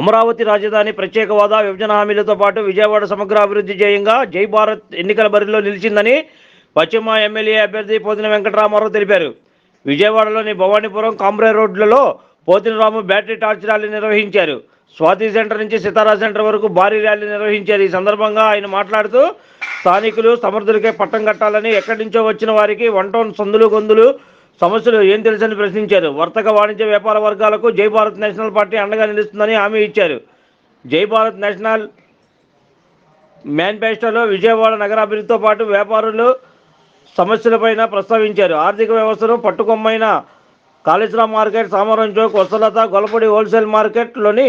అమరావతి రాజధాని ప్రత్యేక హోదా విభజన హామీలతో పాటు విజయవాడ సమగ్ర అభివృద్ధి ధ్యేయంగా జై భారత్ ఎన్నికల బరిలో నిలిచిందని పశ్చిమ ఎమ్మెల్యే అభ్యర్థి పోతిన వెంకటరామారావు తెలిపారు. విజయవాడలోని భవానీపురం కామ్రే రోడ్లలో పోతినరాము బ్యాటరీ టార్చ్ ర్యాలీ నిర్వహించారు. స్వాతి సెంటర్ నుంచి సితారా సెంటర్ వరకు భారీ ర్యాలీ నిర్వహించారు. ఈ సందర్భంగా ఆయన మాట్లాడుతూ స్థానికులు సమర్థులకే పట్టం కట్టాలని ఎక్కడి నుంచో వచ్చిన వారికి వన్ టౌన్ సందులు గొందులు సమస్యలు ఏం తెలుసని ప్రశ్నించారు. వర్తక వాణిజ్య వ్యాపార వర్గాలకు జై భారత్ నేషనల్ పార్టీ అండగా నిలుస్తుందని హామీ ఇచ్చారు. జై భారత్ నేషనల్ మేనిఫెస్టోలో విజయవాడ నగరాభివృద్ధితో పాటు వ్యాపారులు సమస్యలపైన ప్రస్తావించారు. ఆర్థిక వ్యవస్థను పట్టుకొమ్మైన కాళేశ్వరం మార్కెట్ సామరం చౌక్ వసలత గొలపడి హోల్సేల్ మార్కెట్లోని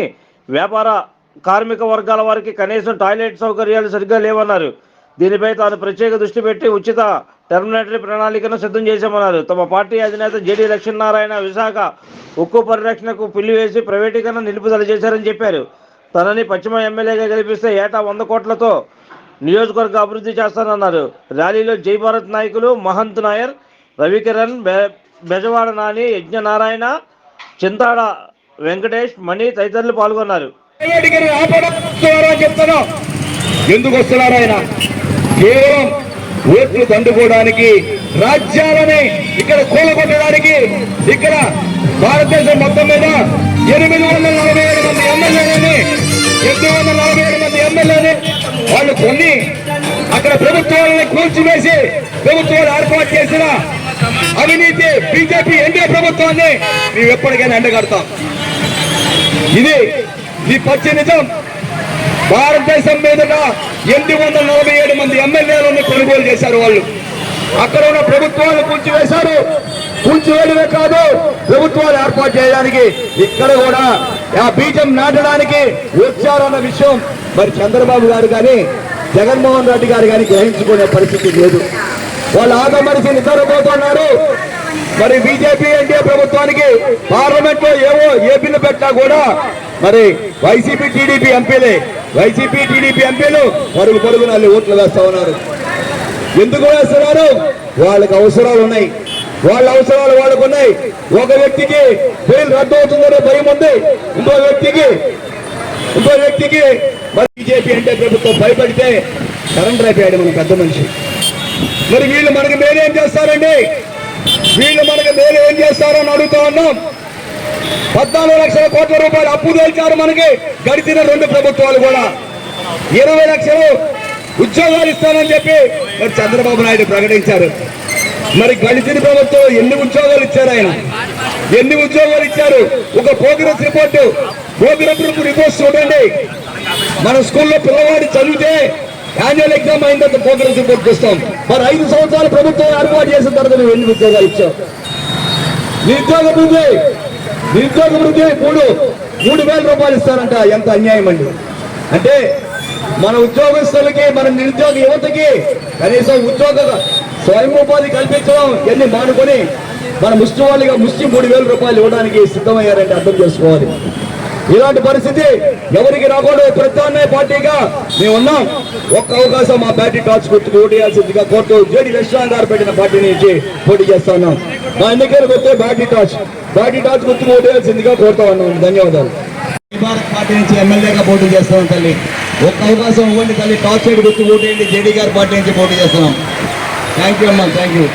వ్యాపార కార్మిక వర్గాల వారికి కనీసం టాయిలెట్ సౌకర్యాలు సరిగ్గా లేవన్నారు. దీనిపై తాను ప్రత్యేక దృష్టి పెట్టి ఉచిత టెర్మినేటరీ ప్రణాళికను సిద్ధం చేశామన్నారు. తమ పార్టీ అధినేత జేడీ లక్ష్మీనారాయణ విశాఖ ఉక్కు పరిరక్షణకు పిల్లివేసి ప్రైవేటీకరణ నిలుపుదల చేశారని చెప్పారు. తనని పశ్చిమ ఎమ్మెల్యేగా గెలిపిస్తే ఏటా వంద కోట్లతో నియోజకవర్గ అభివృద్ధి చేస్తానన్నారు. ర్యాలీలో జై భారత్ నాయకులు మహంత్ నాయర్ రవికిరణ్ బె- బెజవాడ నాని యజ్ఞనారాయణ చింతాడ వెంకటేష్ మణి తదితరులు పాల్గొన్నారు. ఎందుకు వస్తున్నారు ఆయన? కేవలం ఓట్లు దండుకోవడానికి రాజ్యాలని ఇక్కడ కూలగొట్టడానికి ఇక్కడ భారతదేశం మొత్తం మీద ఎనిమిది వందల నలభై ఏడు మంది ఎమ్మెల్యేలని ఎనిమిది వందల నలభై ఏడు మంది ఎమ్మెల్యేని వాళ్ళు కొన్ని అక్కడ ప్రభుత్వాలని కూల్చివేసి ప్రభుత్వాలు ఏర్పాటు చేసిన అవినీతి బీజేపీ ఎన్డీఏ ప్రభుత్వాన్ని మేము ఎప్పటికైనా ఎండగడతాం. ఇది ఈ పచ్చి నిజం. భారతదేశం మీదుగా ఎనిమిది వందల నలభై ఏడు మంది ఎమ్మెల్యేలను కొనుగోలు చేశారు వాళ్ళు. అక్కడ ఉన్న ప్రభుత్వాలు కూల్చివేశారు. కూల్చివేయడమే కాదు ప్రభుత్వాలు ఏర్పాటు చేయడానికి ఇక్కడ కూడా ఆ బీజం నాటడానికి వచ్చారన్న విషయం మరి చంద్రబాబు గారు కానీ జగన్మోహన్ రెడ్డి గారు కానీ గ్రహించుకునే పరిస్థితి లేదు. వాళ్ళు ఆగమరిచి నిద్రపోతున్నారు మరి బీజేపీ ఎన్డీఏ ప్రభుత్వానికి పార్లమెంట్లో ఏవో ఏ బిల్లు పెట్టినా కూడా మరి వైసీపీ టీడీపీ ఎంపీలే వైసీపీ టీడీపీ ఎంపీలు పరుగు పరుగున వాళ్ళు ఓట్లు వేస్తా ఉన్నారు. ఎందుకు వేస్తున్నారు? వాళ్ళకి అవసరాలు ఉన్నాయి. వాళ్ళ అవసరాలు వాళ్ళకు ఉన్నాయి. ఒక వ్యక్తికి బెయిల్ రద్దు అవుతుందనే భయం ఉంది. ఇంకో వ్యక్తికి ఇంకో వ్యక్తికి మరి బీజేపీ అంటే ప్రభుత్వం భయపడితే కరెంట్ అయిపోయాడు మన పెద్ద మనిషి. మరి వీళ్ళు మనకి మేలేం చేస్తారండి? వీళ్ళు మనకి మేలు ఏం చేస్తారని అడుగుతా ఉన్నాం. పద్నాలుగు లక్షల కోట్ల రూపాయలు అప్పు తేల్చారు మనకి. గడిచిన రెండు ప్రభుత్వాలు కూడా. ఇరవై లక్షలు ఉద్యోగాలు ఇస్తానని చెప్పి మరి చంద్రబాబు నాయుడు ప్రకటించారు. మరి గడిచిన ప్రభుత్వం ఎన్ని ఉద్యోగాలు ఇచ్చారు ఆయన? ఎన్ని ఉద్యోగాలు ఇచ్చారు? ఒక ప్రోగ్రెస్ రిపోర్టు ప్రోగ్రెస్ రిపోర్ట్ చూడండి. మన స్కూల్లో పిల్లవాడు చదివితే యాన్యువల్ ఎగ్జామ్ అయిన తర్వాత ప్రోగ్రెస్ రిపోర్ట్ చూస్తాం మరి ఐదు సంవత్సరాలు ప్రభుత్వం ఏర్పాటు చేసిన తర్వాత నువ్వు ఎన్ని ఉద్యోగాలు ఇచ్చావు? నిరుద్యోగం ఉంది. నిరుద్యోగ వృద్ధి మూడు మూడు వేల రూపాయలు ఇస్తారంట. ఎంత అన్యాయం అండి. అంటే మన ఉద్యోగస్తులకి మన నిరుద్యోగ యువతకి కనీసం ఉద్యోగ స్వయం ఉపాధి కల్పించడం ఎన్ని మానుకొని మన ముష్టి వాళ్ళుగా ముష్టి మూడు వేల రూపాయలు ఇవ్వడానికి సిద్ధమయ్యారంటే అర్థం చేసుకోవాలి. ఇలాంటి పరిస్థితి ఎవరికి రాకూడదు. ప్రత్యామ్నాయ పార్టీగా మేము ఉన్నాం ఒక్క అవకాశం మా పార్టీ టాచ్ గుర్తుకు ఓటు వేయాల్సిందిగా జేడి లక్ష్మణ్ గారు పెట్టిన పార్టీ నుంచి పోటీ చేస్తా ఉన్నాం. మా ఎన్నికలకు వస్తే బ్యాటరీ టాచ్ బ్యాటరీ టాచ్ గుర్తుకు ఓటేయాల్సిందిగా కోరుతా ఉన్నాం. ధన్యవాదాలు. భారత్ పార్టీ నుంచి ఎమ్మెల్యేగా పోటీ చేస్తున్నాం తల్లి. ఒక్క అవకాశం ఇవ్వండి తల్లి. టాచ్ సైడ్ గుర్తు ఓటేయండి. జేడీ గారి పార్టీ నుంచి పోటీ చేస్తున్నాం. థ్యాంక్ యూ అమ్మా. Thank you